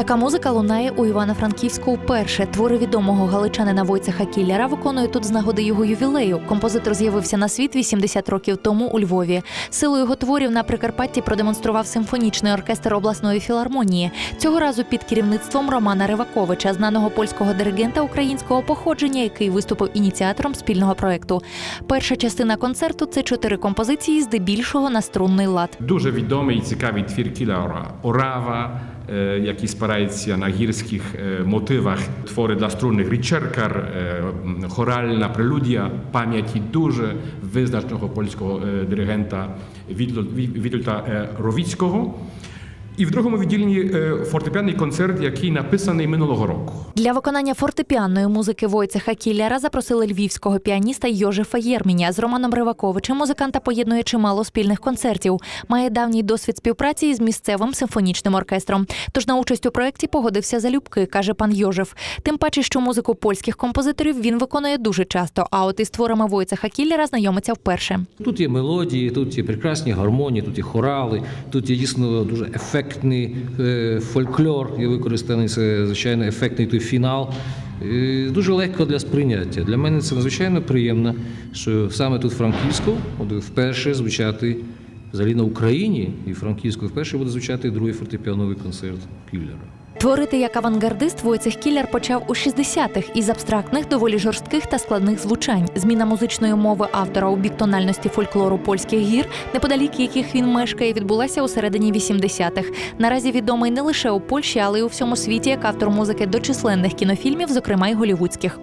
Така музика лунає у Івано-Франківську вперше. Твори відомого галичанина Войцеха Кіллера виконує тут з нагоди його ювілею. Композитор з'явився на світ 80 років тому у Львові. Силу його творів на Прикарпатті продемонстрував симфонічний оркестр обласної філармонії. Цього разу під керівництвом Романа Риваковича, знаного польського диригента українського походження, який виступив ініціатором спільного проекту. Перша частина концерту це чотири композиції, здебільшого на струнний лад. Дуже відомий і цікавий твір Кілера Орава, е, спираються спирається на гірських е, мотивах. Твори для струнних Річеркар, е, хоральна прелюдія пам'яті дуже визначного польського І в другому відділенні е, фортепіанний концерт, який написаний минулого року. Для виконання фортепіанної музики Войцеха Кіллера запросили львівського піаніста Йожефа Єрміня. З Романом Риваковичем музиканта поєднує чимало спільних концертів. Має давній досвід співпраці із місцевим симфонічним оркестром. Тож на участь у проєкті погодився залюбки, каже пан Йожеф. Тим паче, що музику польських композиторів він виконує дуже часто. А от із творами Войцеха Кіллера знайомиться вперше. Тут є мелодії, тут є прекрасні гармонії, тут є хорали, тут є дійсно дуже ефектний е, фольклор, є використаний це звичайно ефектний той фінал. Дуже легко для сприйняття. Для мене це надзвичайно приємно, що саме тут Франківську буде вперше звучати взагалі на Україні і Франківську вперше буде звучати другий фортепіановий концерт Кіллера. Творити як авангардист Войцех Кіллер почав у 60-х із абстрактних, доволі жорстких та складних звучань. Зміна музичної мови автора у бік тональності фольклору польських гір, неподалік яких він мешкає, відбулася у середині 80-х. Наразі відомий не лише у Польщі, але й у всьому світі як автор музики до численних кінофільмів, зокрема й голівудських.